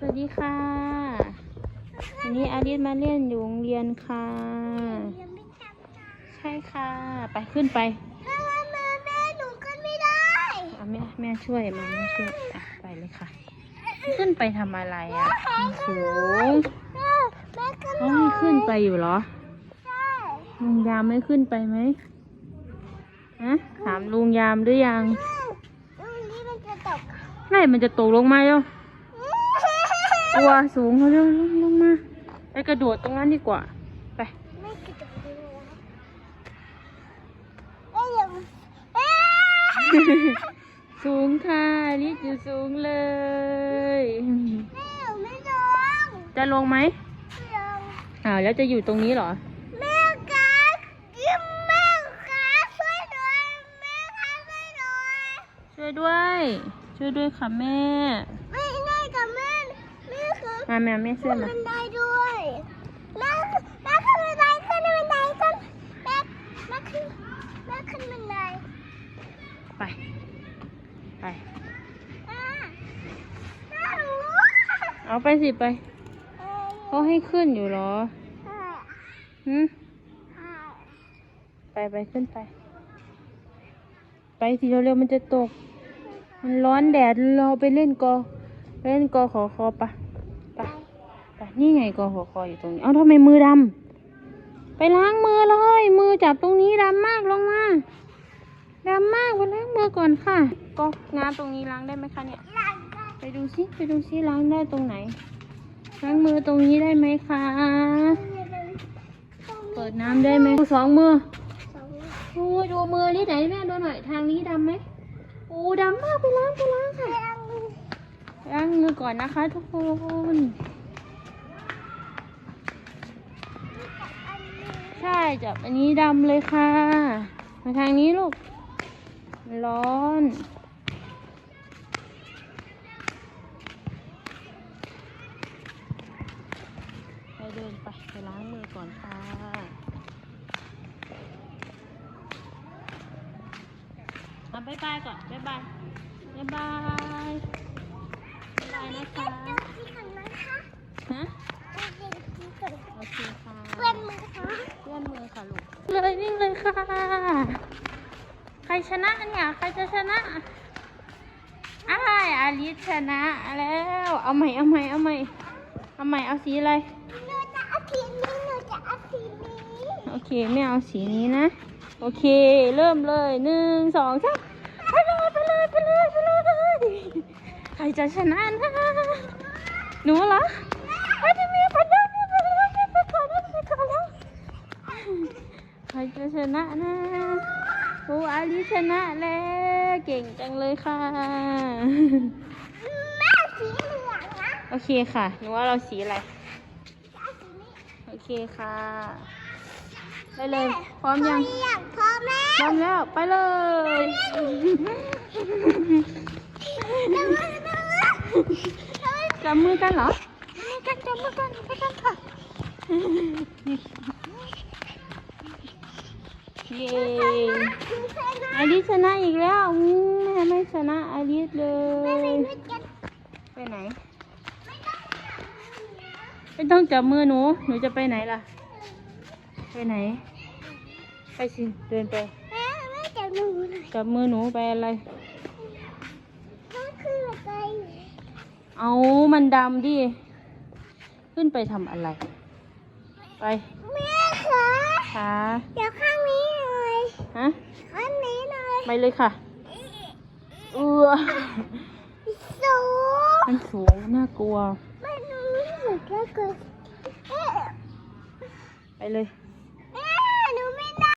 สวัสดีค่ะ วันนี้อาริสมาเล่นอยู่โรงเรียนค่ะยังไม่ทำค่ะใช่ค่ะ ไปขึ้นไปถ้าแม่แม่หนูขึ้นไม่ได้เอาแม่แม่ช่วยมาแม่ช่วยอะไปเลยค่ะ ขึ้นไปทำอะไรอะมันสูงแม่แม่ขึ้นเขาให้ขึ้นไปอยู่เหรอใช่ลุงยามไม่ขึ้นไปไหมฮะถามลุงยามหรือยังตรงนี้มันจะตกไม่มันจะตกลงมาแล้ว กลัวสูงเขาเร็วลงลงมาไปกระโดดตรงนั้นดีกว่า ไปไม่กระโดดเลยนะเอ้ยยังเอ้ยสูงค่ะลิศอยู่สูงเลยแม่หนูไม่ลงจะลงไหมไม่ลงอ้าวแล้วจะอยู่ตรงนี้เหรอแม่คะยิ้มแม่คะช่วยด้วยแม่คะช่วยด้วยช่วยด้วยช่วยด้วยค่ะแม่ ไม่ได้กับแม่แม่คะมาแม่แม่ช่ขึ้วยนมาบันไดด้วยแม่แม่ขึ้นบันไดขึ้นบันไดขึ้นแม่แม่ขึ้นแม่ขึ้นบันไดไป ไปอ่าแม่หนูเอาไปสิไปเอ้ยเขาให้ขึ้นอยู่เหรออ่าหืมอ่าไปไปขึ้นไป ไปสิเร็วๆมันจะตก มันร้อนแดดเราไปเล่นกอ ไปเล่นกอขอคอปะไป ไปนี่ไงกอขอคออยู่ตรงนี้ เอ้าทำไมมือดำไปล้างมือเลย มือจับตรงนี้ดำมากลงมาดำมากไปล้างมือก่อนค่ะ ก็งานตรงนี้ล้างได้ไหมคะเนี่ย ไปดูซิไปดูซิล้างได้ตรงไหน ล้างมือตรงนี้ได้ไหมคะ เปิดน้ำได้ไหมสองมือองโอ้ยดูมือนี่ไหนแม่ดูหน่อย ทางนี้ดำไหมโอ้ดำมากไปล้างไปล้างค่ะล้างมือก่อนนะคะ ทุกคน อันนี้ ใช่ จับอันนี้ดำเลยค่ะ มาทางนี้ลูก ร้อน ไปเดินไป ไปล้างมือก่อนค่ะเอาบ๊ายบายก่อนบ๊ายบายบ๊ายบายบ๊ายบายนะคะ ที่ขันนะคะ ฮะ เป็นที่ขัน โอเคค่ะ เพื่อนมือคะ เลื่อนมือค่ะลูก เลยวิ่งเลยค่ะ ใครชนะเนี่ย ใครจะชนะอ้ายอาลิสชนะแล้ว เอาใหม่เอาใหม่เอาใหม่เอาใหม่เอาสีอะไรหนูจะเอาทีนี้หนูจะเอาทีนี้โอเคไม่เอาสีนี้นะ โอเค เริ่มเลยหนึ่งสองสามไปเลยไปเลยไปเลยไปเลยใครจะชนะนะหนูเหรอ รจะชนะนะโอ้อาลิชนะแล้ว เก่งจังเลยค่ะ แม่สีเหลืองนะโอเคค่ะหนูว่าเราสีอะไรจะเอาสีนี้โอเคค่ะได้เลย พร้อมยังอยากพร้อมแล้พร้อวมแล้ว ไปเลย จับมือกันเหรอมือกันจับมือกันไปกันค่ะ เย้อาลิสชนะอีกแล้วอืมแม่ไม่ชนะอาลิสเลย ไปไหน ไม่ต้องจับมือหนู หนูจะไปไหนล่ะ ไปไหน ไปสิ เดินไปแม่แม่จับหนูหน่อยจับมือหนูไปอะไรเขาคืออะไร เอามันดำดิ ขึ้นไปทำอะไร ไป แม่คะ ขา เดี๋ยวข้างนี้หน่อย ฮะ ข้างนี้หน่อย ไปเลยค่ะ เออสูงมันสูงน่ากลัวไม่รู้สึกก็เกิดเอ๊ะไปเลย